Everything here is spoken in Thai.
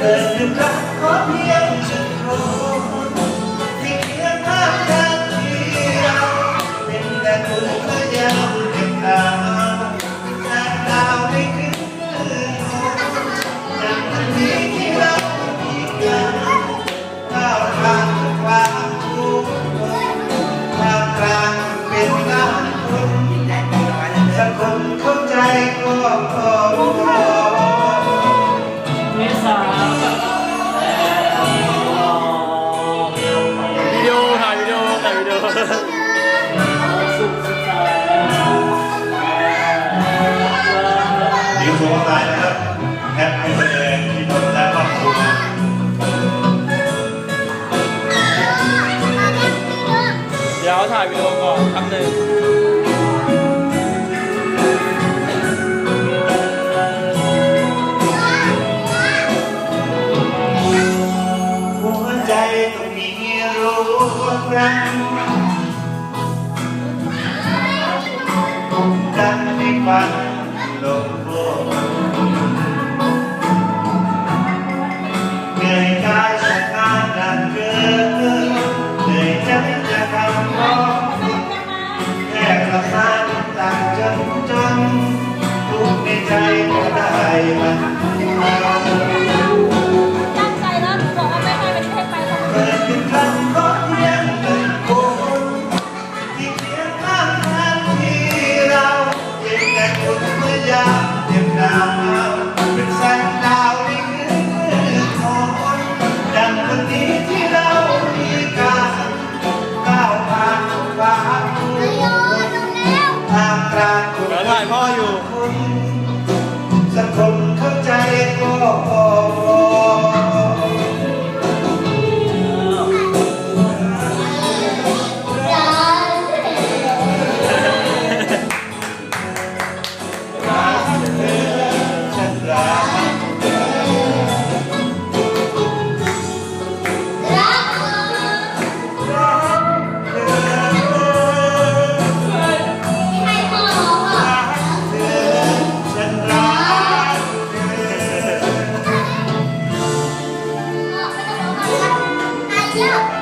เกิดขึ้นรักขอเพียงฉันรู้ที่เคียงข้างกันที่เราเป็นแต่คุณก็ยังเก็บตาแต่ดาวไม่ขึ้นอย่างวันนี้ที่เรามีกันก้าวทางความทุกข์ทามกลางเป็นล้านคนสักคนเข้าใจก็พอ ดี๋ยวถ่ายวิดีโอก่อนคำหนึ่งหัวใจต้องมีรู้รักดังในฝันางคุณดี๋พ่ออยู่ สักคน 呀